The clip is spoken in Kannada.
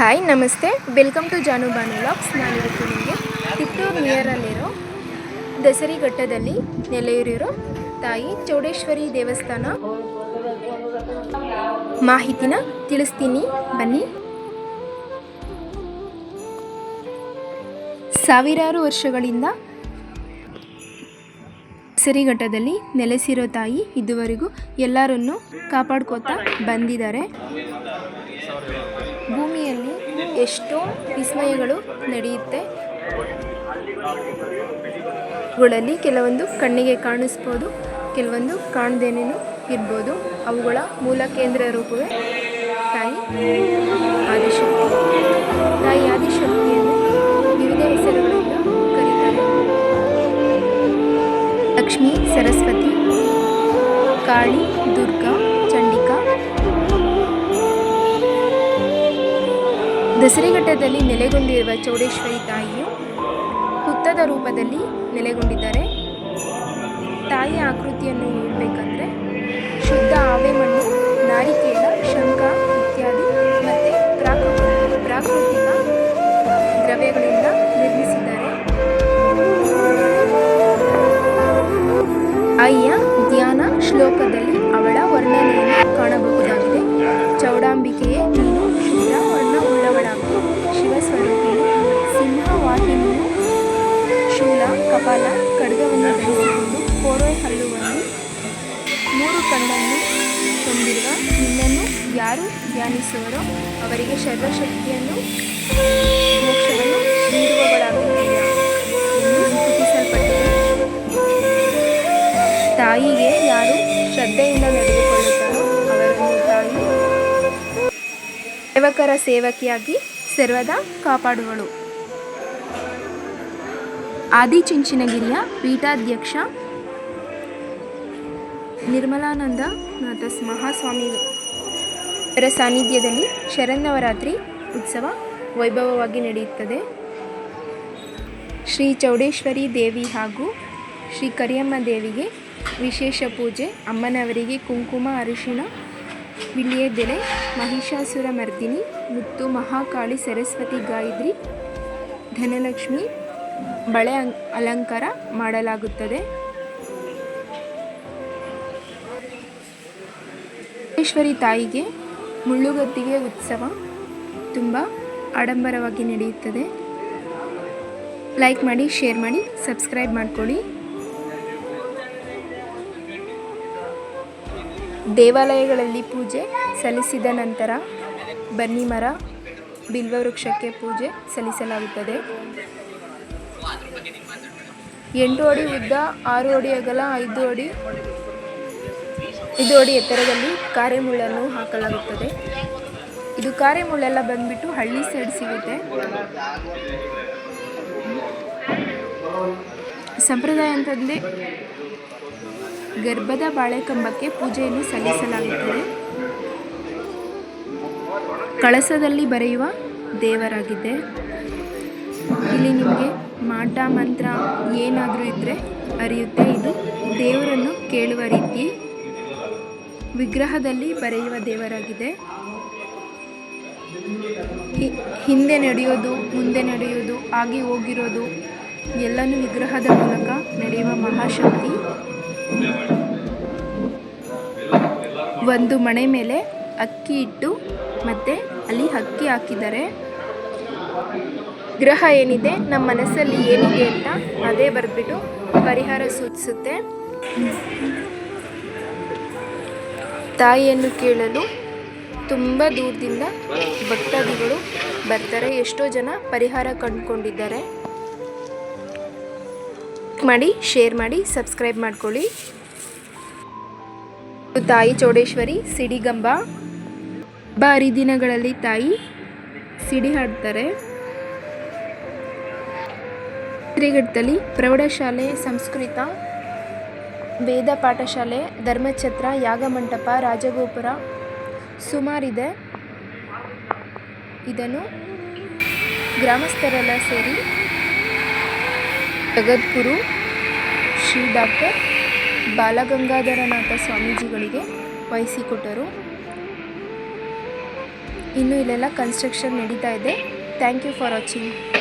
ಹಾಯ್ ನಮಸ್ತೆ. Welcome to Janu Banu LOX ನಾನಿವತ್ತು ನಿಮಗೆ ತಿಪ್ಪೂರು ನಿಯರಲ್ಲಿರೋ ದಸರಿಘಟ್ಟದಲ್ಲಿ ನೆಲೆಯೂರಿರೋ ತಾಯಿ ಚೌಡೇಶ್ವರಿ ದೇವಸ್ಥಾನ ಮಾಹಿತಿನ ತಿಳಿಸ್ತೀನಿ. ಬನ್ನಿ. ಸಾವಿರಾರು ವರ್ಷಗಳಿಂದ ದಸರಿಘಟ್ಟದಲ್ಲಿ ನೆಲೆಸಿರೋ ತಾಯಿ ಇದುವರೆಗೂ ಎಲ್ಲರನ್ನೂ ಕಾಪಾಡ್ಕೋತಾ ಬಂದಿದ್ದಾರೆ. ಭೂಮಿಯಲ್ಲಿ ಎಷ್ಟೋ ವಿಸ್ಮಯಗಳು ನಡೆಯುತ್ತೆ. ಗಳಲ್ಲಿ ಕೆಲವೊಂದು ಕಣ್ಣಿಗೆ ಕಾಣಿಸ್ಬೋದು, ಕೆಲವೊಂದು ಕಾಣದೇನೇನು ಇರ್ಬೋದು. ಅವುಗಳ ಮೂಲ ಕೇಂದ್ರ ರೂಪವೇ ತಾಯಿ ಆದಿಶಕ್ತಿ. ದಸರೆಘಟ್ಟದಲ್ಲಿ ನೆಲೆಗೊಂಡಿರುವ ಚೌಡೇಶ್ವರಿ ತಾಯಿಯು ಹುತ್ತದ ರೂಪದಲ್ಲಿ ನೆಲೆಗೊಂಡಿದ್ದಾರೆ. ತಾಯಿಯ ಆಕೃತಿಯನ್ನು ನೋಡಬೇಕಂದ್ರೆ ಶುದ್ಧ ಆವೆ ಮಣ್ಣು ನಾರಿಕೇಳ ಶಂಖ ಕಪಾಲ, ಖಡ್ಗವನ್ನು ಧರಿಸಿಕೊಂಡು ಕೋರೆ ಹಲ್ಲುವನ್ನು ಮೂರು ಕಣ್ಣನ್ನು ಹೊಂದಿರುವ ನಿನ್ನನ್ನು ಯಾರು ಧ್ಯಾನಿಸುವರೋ ಅವರಿಗೆ ಸರ್ವಶಕ್ತಿಯನ್ನು, ಮೋಕ್ಷವನ್ನು ತಾಯಿಗೆ ಯಾರು ಶ್ರದ್ಧೆಯಿಂದ ನಡೆದುಕೊಳ್ಳುತ್ತಾರೋ ಅವರನ್ನು ತಾಯಿ ಸೇವಕರ ಸೇವಕಿಯಾಗಿ ಸರ್ವದಾ ಕಾಪಾಡುವಳು. ಆದಿಚುಂಚನಗಿರಿಯ ಪೀಠಾಧ್ಯಕ್ಷ ನಿರ್ಮಲಾನಂದ ನಾಥ ಮಹಾಸ್ವಾಮಿಯವರ ಸಾನ್ನಿಧ್ಯದಲ್ಲಿ ಶರನ್ನವರಾತ್ರಿ ಉತ್ಸವ ವೈಭವವಾಗಿ ನಡೆಯುತ್ತದೆ. ಶ್ರೀ ಚೌಡೇಶ್ವರಿ ದೇವಿ ಹಾಗೂ ಶ್ರೀ ಕರಿಯಮ್ಮ ದೇವಿಗೆ ವಿಶೇಷ ಪೂಜೆ, ಅಮ್ಮನವರಿಗೆ ಕುಂಕುಮ ಅರಿಶಿಣ ವಿಳಿಯದೆಲೆ ಮಹಿಷಾಸುರ ಮರ್ದಿನಿ, ಮುತ್ತು ಮಹಾಕಾಳಿ ಸರಸ್ವತಿ ಗಾಯತ್ರಿ, ಧನಲಕ್ಷ್ಮಿ ಬಳೆ ಅಲಂಕಾರ ಮಾಡಲಾಗುತ್ತದೆ. ಮಹೇಶ್ವರಿ ತಾಯಿಗೆ ಮುಳ್ಳುಗತ್ತಿಗೆ ಉತ್ಸವ ತುಂಬ ಆಡಂಬರವಾಗಿ ನಡೆಯುತ್ತದೆ. ಲೈಕ್ ಮಾಡಿ, ಶೇರ್ ಮಾಡಿ, ಸಬ್ಸ್ಕ್ರೈಬ್ ಮಾಡ್ಕೊಳ್ಳಿ. ದೇವಾಲಯಗಳಲ್ಲಿ ಪೂಜೆ ಸಲ್ಲಿಸಿದ ನಂತರ ಬನ್ನಿ ಮರ, ಬಿಲ್ವ ವೃಕ್ಷಕ್ಕೆ ಪೂಜೆ ಸಲ್ಲಿಸಲಾಗುತ್ತದೆ. ಎಂಟು ಅಡಿ ಉದ್ದ, ಆರು ಅಡಿ ಅಗಲ, ಐದು ಅಡಿ ಐದು ಅಡಿ ಎತ್ತರದಲ್ಲಿ ಕಾರೆಮುಳ್ಳನ್ನು ಹಾಕಲಾಗುತ್ತದೆ. ಇದು ಕಾರೆಮುಳ್ಳೆಲ್ಲ ಬಂದ್ಬಿಟ್ಟು ಹಳ್ಳಿ ಸೈಡ್ ಸಿಗುತ್ತೆ. ಸಂಪ್ರದಾಯ ಅಂತಂದರೆ ಗರ್ಭದ ಬಾಳೆಕಂಬಕ್ಕೆ ಪೂಜೆಯನ್ನು ಸಲ್ಲಿಸಲಾಗುತ್ತದೆ. ಕಳಸದಲ್ಲಿ ಬರೆಯುವ ದೇವರಾಗಿದೆ. ಇಲ್ಲಿ ನಿಮಗೆ ಮಾಟ ಮಂತ್ರ ಏನಾದರೂ ಇದ್ದರೆ ಅರಿಯುತ್ತೆ ಇದು. ದೇವರನ್ನು ಕೇಳುವ ರೀತಿ ವಿಗ್ರಹದಲ್ಲಿ ಬರೆಯುವ ದೇವರಾಗಿದೆ. ಹಿಂದೆ ನಡೆಯೋದು, ಮುಂದೆ ನಡೆಯೋದು ಆಗಿ ಹೋಗಿರೋದು ಎಲ್ಲನೂ ವಿಗ್ರಹದ ಮೂಲಕ ನಡೆಯುವ ಮಹಾಶಕ್ತಿ. ಒಂದು ಮಣೆ ಮೇಲೆ ಅಕ್ಕಿ ಇಟ್ಟು ಮತ್ತೆ ಅಲ್ಲಿ ಅಕ್ಕಿ ಹಾಕಿದ್ದಾರೆ. ಗ್ರಹ ಏನಿದೆ, ನಮ್ಮ ಮನಸ್ಸಲ್ಲಿ ಏನಿದೆ ಅಂತ ಅದೇ ಬರೆದ್ಬಿಟ್ಟು ಪರಿಹಾರ ಸೂಚಿಸುತ್ತೆ. ತಾಯಿಯನ್ನು ಕೇಳಲು ತುಂಬ ದೂರದಿಂದ ಭಕ್ತಾದಿಗಳು ಬರ್ತಾರೆ. ಎಷ್ಟೋ ಜನ ಪರಿಹಾರ ಕಂಡುಕೊಂಡಿದ್ದಾರೆ. ಮಾಡಿ, ಶೇರ್ ಮಾಡಿ, ಸಬ್ಸ್ಕ್ರೈಬ್ ಮಾಡ್ಕೊಳ್ಳಿ. ತಾಯಿ ಚೌಡೇಶ್ವರಿ, ಸಿಡಿಗಂಬ. ಬಾರಿ ದಿನಗಳಲ್ಲಿ ತಾಯಿ ಸಿಡಿ ಹಾಡ್ತಾರೆ. ಶ್ರೀಘಟ್ಟದಲ್ಲಿ ಪ್ರೌಢಶಾಲೆ, ಸಂಸ್ಕೃತ, ವೇದ ಪಾಠಶಾಲೆ, ಧರ್ಮಛತ್ರ, ಯಾಗಮಂಟಪ, ರಾಜಗೋಪುರ ಸುಮಾರಿದೆ. ಇದನ್ನು ಗ್ರಾಮಸ್ಥರೆಲ್ಲ ಸೇರಿ ಜಗದ್ಗುರು ಶ್ರೀ ಡಾಕ್ಟರ್ ಬಾಲಗಂಗಾಧರನಾಥ ಸ್ವಾಮೀಜಿಗಳಿಗೆ ವಹಿಸಿಕೊಟ್ಟರು. ಇನ್ನು ಇಲ್ಲೆಲ್ಲ ಕನ್ಸ್ಟ್ರಕ್ಷನ್ ನಡೀತಾ ಇದೆ. Thank you for watching.